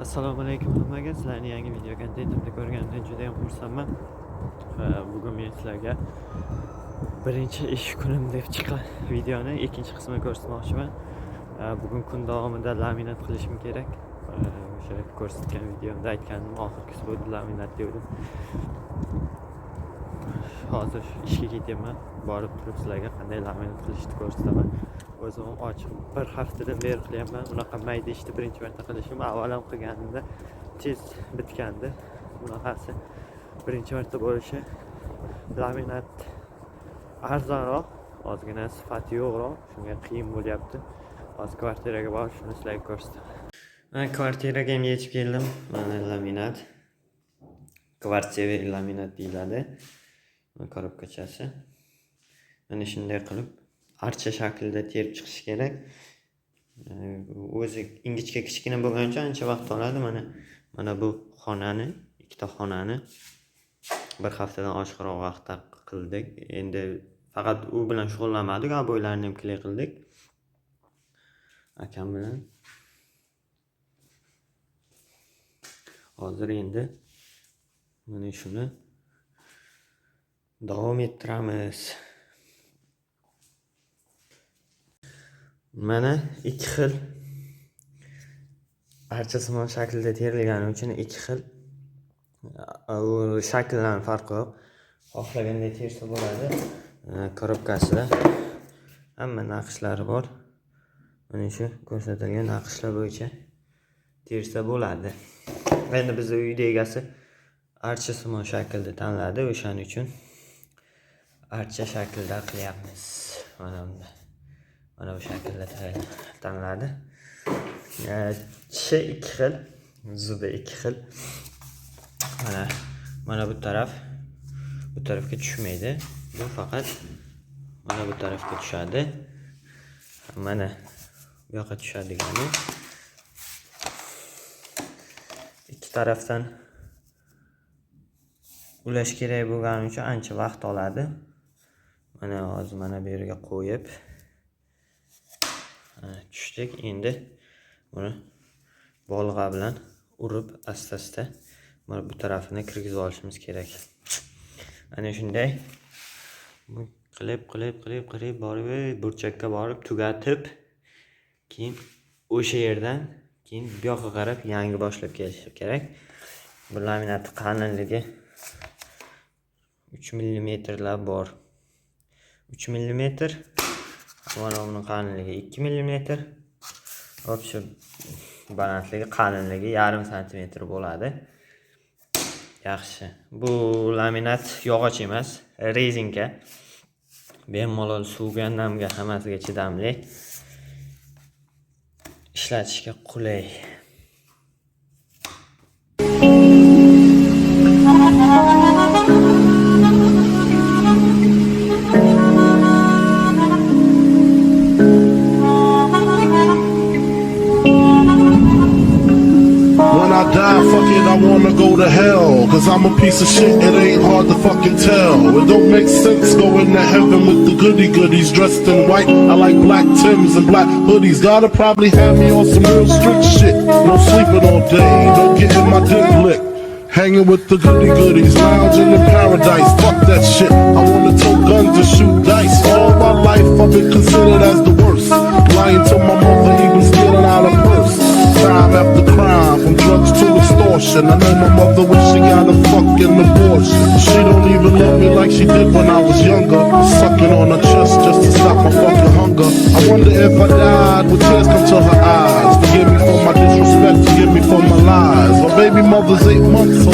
assalomu alaykum hammaga sizlarni yangi video kontentimda ko'rganimdan juda ham xursandman Va bugun men sizlarga birinchi ish kunim deb chiqqan videoni ikkinchi qismini ko'rsatmoqchiman Va bugun kun davomida laminat qilishim kerak o'sha ko'rsatgan videomda aytgandim oxirgisi bo'ldi laminat devdim hozir ishga ketyapman borib turib sizlarga qanday laminat qilishni ko'rsataman o'zim ochiq bir haftadan beri qilyapman unaqa mayda ishni birinchi marta qilishim avval ham qilganimda tez bitgandi bunaqasi birinchi marta bo'lishi laminat arzonroq ozgina sifati yo'qroq shunga qiyin bo'lyapti hozir kvartiraga borib shuni sizlarga ko'rsataman man kvartiraga ham yetib keldim mana laminat. Kvartira laminat deyiladi korobkachasi mana shunday qilib archa shaklida terib chiqish kerak. O'zi ingichka kichkina bo'lgani uchun ancha vaqt oladi mana mana bu xonani ikkita xonani. Bir haftadan oshiqroq vaqtda qildik. Endi faqat u bilan shug'ullanmadik ob'oylarni ham kley qildik. Akam bilan. Hozir endi mana shuni davom ettiramiz. Mana ikki xil archasimon shaklda terilgani uchun ikki xil shakldan farqi yo'q xohlaganday tersa bo'ladi korobkasida hamma naqshlari bor mana shu ko'rsatilgan naqshlar bo'yicha tersa bo'ladi endi bizni uyni egasi archasimon shaklda tanladi o'shaning uchun archa shaklida qilyapmiz mana bunda mana bu shaklda tay- tanladi. Tishi ikki xil zubi ikki xil. Mana mana bu taraf bu tarafga tushmaydi. Bu faqat mana bu tarafga tushadi. Mana bu yoqqa tushadigani ikki tarafdan ulash kerak bo'lgani uchun ancha vaqt oladi. Mana hozir mana bu yerga qo'yib tushdik. Endi buni bolg'a bilan urib asta asta mana bu tarafini kirgizib olishimiz kerak. Ana shunday. Bu qilib qilib qilib qilib borib burchakka borib tugatib keyin o'sha yerdan keyin bu yoqqa qarab yangi boshlab kelish kerak. Bu laminatni qalinligi uch millimetrlar bor. Uch millimetr mana buni qalinligi ikki millimetr общий balandligi qalinligi yarim santimetr bo'ladi. Yaxshi. Bu laminat yog'och emas rezinka. Bemalol suvga namga hammasiga chidamli. Ishlatishga qulay. I die, fuck it, I wanna go to hell. Cause I'm a piece of shit, it ain't hard to fucking tell. It don't make sense going to heaven with the goody goodies dressed in white. I like black Tims and black hoodies. Gotta probably have me on some real strict shit. No sleeping all day, no getting my dick licked. Hanging with the goody goodies, lounging in paradise. Fuck that shit. I wanna tow guns and shoot dice. All my life I've been mother wish she got a fucking abortion. She don't even love me like she did when I was younger. Sucking on her chest just to stop my fucking hunger. I wonder if I died, would tears come to her eyes? Forgive me for my disrespect, forgive me for my lies. My baby mother's eight months